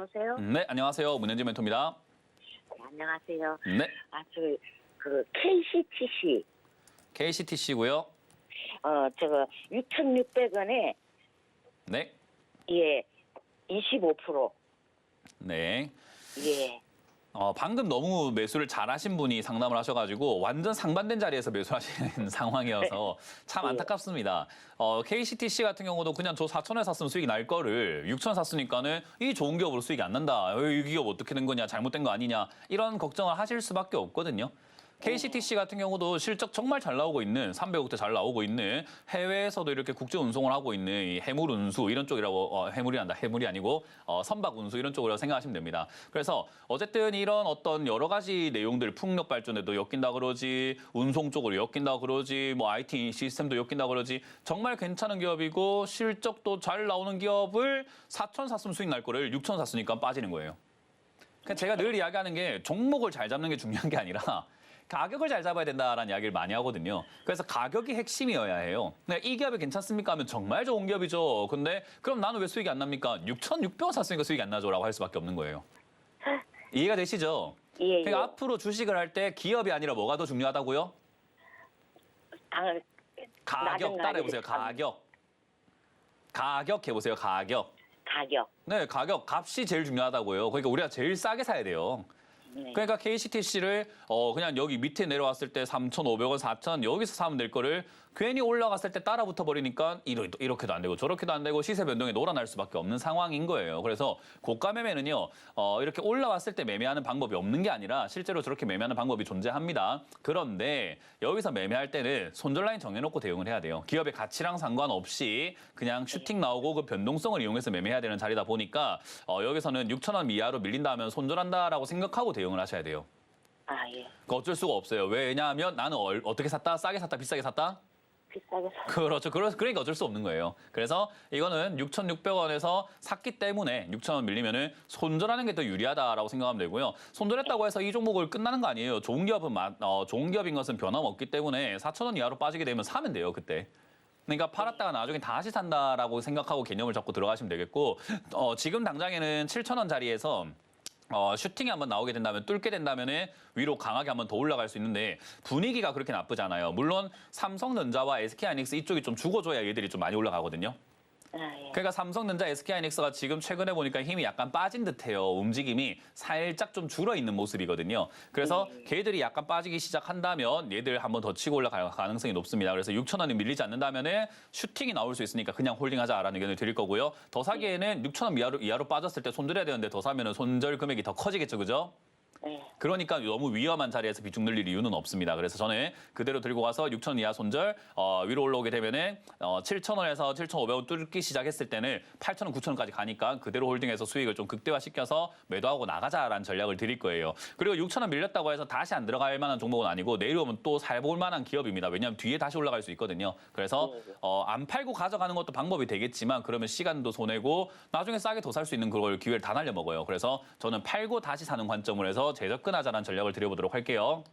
여보세요? 네, 안녕하세요. 문현지 멘토입니다. 네, 안녕하세요. 네, 아, 저, 그, KCTC, KCTC고요. 어, 저거, 6,600원에, 네, 예, 25%. 네. 예. 어, 방금 너무 매수를 잘하신 분이 상담을 하셔가지고 완전 상반된 자리에서 매수하시는 상황이어서 참 네. 안타깝습니다. 어, KCTC 같은 경우도 그냥 저 4천원에 샀으면 수익이 날 거를 6천 샀으니까는 이 좋은 기업으로 수익이 안 난다. 어, 이 기업 어떻게 된 거냐, 잘못된 거 아니냐 이런 걱정을 하실 수밖에 없거든요. KCTC 같은 경우도 실적 정말 잘 나오고 있는 300억대 잘 나오고 있는 해외에서도 이렇게 국제 운송을 하고 있는 이 해물 운수 이런 쪽이라고 어, 해물이 한다 해물이 아니고 어, 선박 운수 이런 쪽으로 생각하시면 됩니다. 그래서 어쨌든 이런 어떤 여러 가지 내용들 풍력 발전에도 엮인다 그러지 운송 쪽으로 엮인다 그러지 뭐 IT 시스템도 엮인다 그러지 정말 괜찮은 기업이고 실적도 잘 나오는 기업을 4천 샀으면 수익 날 거를 6천 샀으니까 빠지는 거예요. 그러니까 제가 늘 이야기하는 게 종목을 잘 잡는 게 중요한 게 아니라 가격을 잘 잡아야 된다라는 이야기를 많이 하거든요. 그래서 가격이 핵심이어야 해요. 네, 이 기업이 괜찮습니까? 하면 정말 좋은 기업이죠. 근데 그럼 나는 왜 수익이 안 납니까? 6,600원 샀으니까 수익이 안 나죠라고 할 수밖에 없는 거예요. 이해가 되시죠? 예, 예. 그러니까 앞으로 주식을 할 때 기업이 아니라 뭐가 더 중요하다고요? 당, 가격 낮은 따라해 보세요. 가격. 가격. 가격 해 보세요. 가격. 가격. 네, 가격, 값이 제일 중요하다고요. 그러니까 우리가 제일 싸게 사야 돼요. 네. 그러니까 KCTC를 어 그냥 여기 밑에 내려왔을 때 3,500원, 4,000 여기서 사면 될 거를 괜히 올라갔을 때 따라 붙어 버리니까 이렇게도 안 되고 저렇게도 안 되고 시세 변동에 놀아날 수밖에 없는 상황인 거예요. 그래서 고가 매매는요. 어 이렇게 올라왔을 때 매매하는 방법이 없는 게 아니라 실제로 저렇게 매매하는 방법이 존재합니다. 그런데 여기서 매매할 때는 손절 라인 정해놓고 대응을 해야 돼요. 기업의 가치랑 상관없이 그냥 슈팅 나오고 그 변동성을 이용해서 매매해야 되는 자리다 보니까 어 여기서는 6천 원 이하로 밀린다 하면 손절한다라고 생각하고 대응을 하셔야 돼요. 아, 예. 그 어쩔 수가 없어요. 왜냐하면 나는 얼- 어떻게 샀다? 싸게 샀다? 비싸게 샀다? 비싸게 사. 그렇죠. 그러, 그러니까 어쩔 수 없는 거예요. 그래서 이거는 6,600원에서 샀기 때문에 6,000원 밀리면은 손절하는 게 더 유리하다라고 생각하면 되고요. 손절했다고 해서 이 종목을 끝나는 거 아니에요. 좋은 기업은 마- 어, 좋은 기업인 것은 변함없기 때문에 4,000원 이하로 빠지게 되면 사면 돼요. 그때. 그러니까 팔았다가 나중에 다시 산다라고 생각하고 개념을 잡고 들어가시면 되겠고 어, 지금 당장에는 7,000원 자리에서 어, 슈팅이 한번 나오게 된다면 뚫게 된다면 위로 강하게 한번 더 올라갈 수 있는데 분위기가 그렇게 나쁘잖아요. 물론 삼성전자와 SK하이닉스 이쪽이 좀 죽어줘야 얘들이 좀 많이 올라가거든요. 그러니까 삼성전자, SK하이닉스가 지금 최근에 보니까 힘이 약간 빠진 듯해요. 움직임이 살짝 좀 줄어 있는 모습이거든요. 그래서 걔들이 약간 빠지기 시작한다면 얘들 한번 더 치고 올라갈 가능성이 높습니다. 그래서 6천 원이 밀리지 않는다면은 슈팅이 나올 수 있으니까 그냥 홀딩하자라는 의견을 드릴 거고요. 더 사기에는 6천 원 이하로, 이하로 빠졌을 때 손절해야 되는데 더 사면은 손절 금액이 더 커지겠죠, 그죠? 예. 그러니까 너무 위험한 자리에서 비중 늘릴 이유는 없습니다. 그래서 저는 그대로 들고 가서 6천 이하 손절 어, 위로 올라오게 되면은 어, 7천 원에서 7,500원 뚫기 시작했을 때는 8천 원, 9천 원까지 가니까 그대로 홀딩해서 수익을 좀 극대화시켜서 매도하고 나가자라는 전략을 드릴 거예요. 그리고 6천 원 밀렸다고 해서 다시 안 들어갈 만한 종목은 아니고 내려오면 또 살볼 만한 기업입니다. 왜냐하면 뒤에 다시 올라갈 수 있거든요. 그래서 어, 안 팔고 가져가는 것도 방법이 되겠지만 그러면 시간도 손해고 나중에 싸게 더 살 수 있는 그걸 기회를 다 날려 먹어요. 그래서 저는 팔고 다시 사는 관점으로 재접근하자는 전략을 드려보도록 할게요.